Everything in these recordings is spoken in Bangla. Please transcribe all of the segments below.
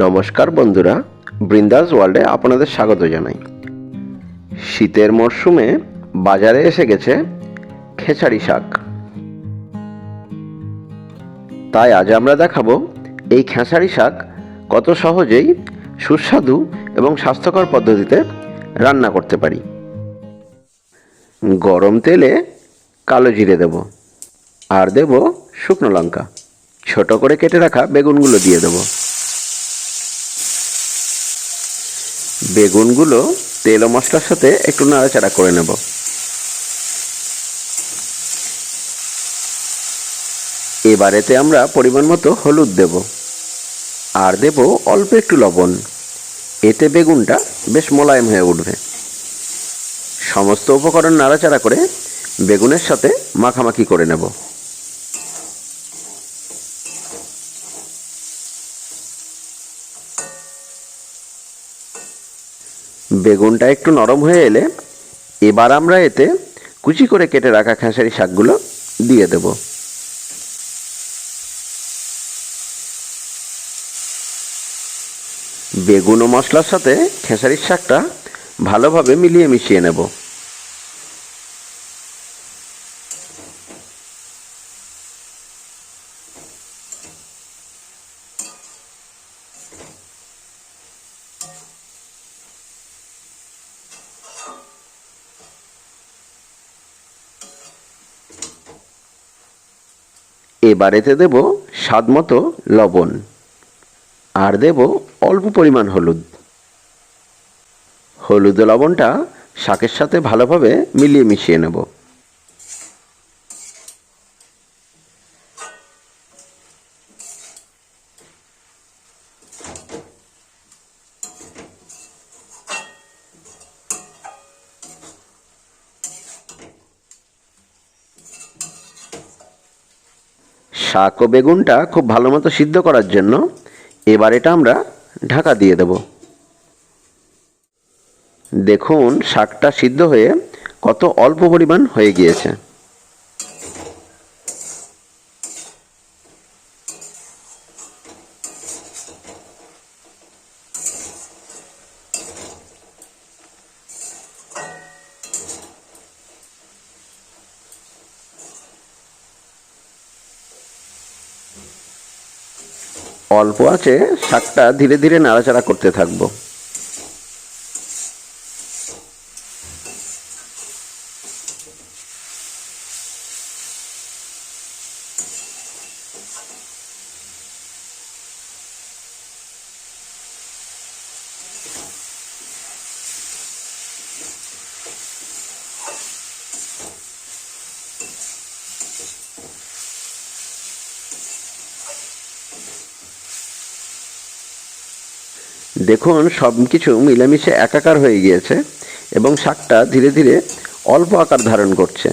নমস্কার বন্ধুরা, বৃন্দাস ওয়ার্ল্ডে আপনাদের স্বাগত জানাই। শীতের মরশুমে বাজারে এসে গেছে খেসারি শাক। তাই আজ আমরা দেখাবো এই খেসারি শাক কত সহজেই সুস্বাদু এবং স্বাস্থ্যকর পদ্ধতিতে রান্না করতে পারি। গরম তেলে কালো জিরে দেব আর দেব শুকনো লঙ্কা। ছোট করে কেটে রাখা বেগুনগুলো দিয়ে দেবো। বেগুনগুলো তেল ও মশলার সাথে একটু নাড়াচাড়া করে নেব। এবারেতে আমরা পরিমাণ মতো হলুদ দেব। আর দেব অল্প একটু লবণ। এতে বেগুনটা বেশ মোলায়েম হয়ে উঠবে। সমস্ত উপকরণ নাড়াচাড়া করে বেগুনের সাথে মাখামাখি করে নেব। বেগুনটা একটু নরম হয়ে এলে এবার আমরা এতে কুচি করে কেটে রাখা খেসারি শাকগুলো দিয়ে দেব। বেগুন ও মশলার সাথে খেসারির শাকটা ভালোভাবে মিলিয়ে মিশিয়ে নেব। এবারেতে দেব স্বাদ মতো লবণ। আর দেব অল্প পরিমাণ হলুদ। হলুদ লবণটা শাকের সাথে ভালোভাবে মিলিয়ে মিশিয়ে নেব। শাক ও বেগুনটা খুব ভালো মতো সিদ্ধ করার জন্য এবার এটা আমরা ঢাকা দিয়ে দেব। দেখুন, শাকটা সিদ্ধ হয়ে কত অল্প পরিমাণ হয়ে গিয়েছে। অল্প আছে শাকটা ধীরে ধীরে নাড়াচাড়া করতে থাকব। দেখুন সব কিছু মিলেমিশে একাকার হয়ে গিয়েছে এবং শাকটা ধীরে ধীরে অল্প আকার ধারণ করছে।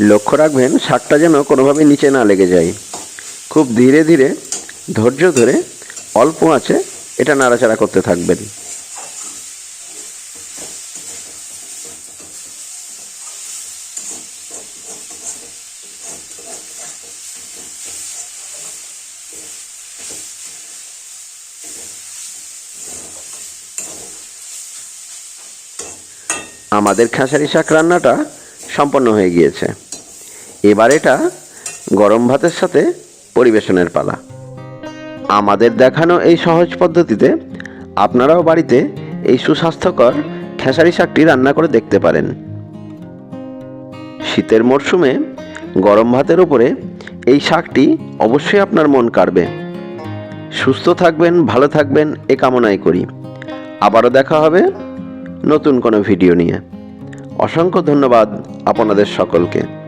লক্ষ্য রাখবেন, শাকটা যেন কোনোভাবে নিচে না লেগে যায়। খুব ধীরে ধীরে, ধৈর্য ধরে অল্প আছে, এটা নাড়াচাড়া করতে থাকবেন। আমাদের খেসারি শাক রান্নাটা সম্পন্ন হয়ে গিয়েছে। এবার এটা গরম ভাতের সাথে পরিবেশনের পালা। আমাদের দেখানো এই সহজ পদ্ধতিতে আপনারাও বাড়িতে এই সুস্বাস্থ্যকর খেসারি শাকটি রান্না করে দেখতে পারেন। শীতের মরশুমে গরম ভাতের উপরে এই শাকটি অবশ্যই আপনার মন কাড়বে। সুস্থ থাকবেন, ভালো থাকবেন, এ কামনাই করি। আবারও দেখা হবে নতুন কোনো ভিডিও নিয়ে। অসংখ্য ধন্যবাদ আপনাদের সকলকে।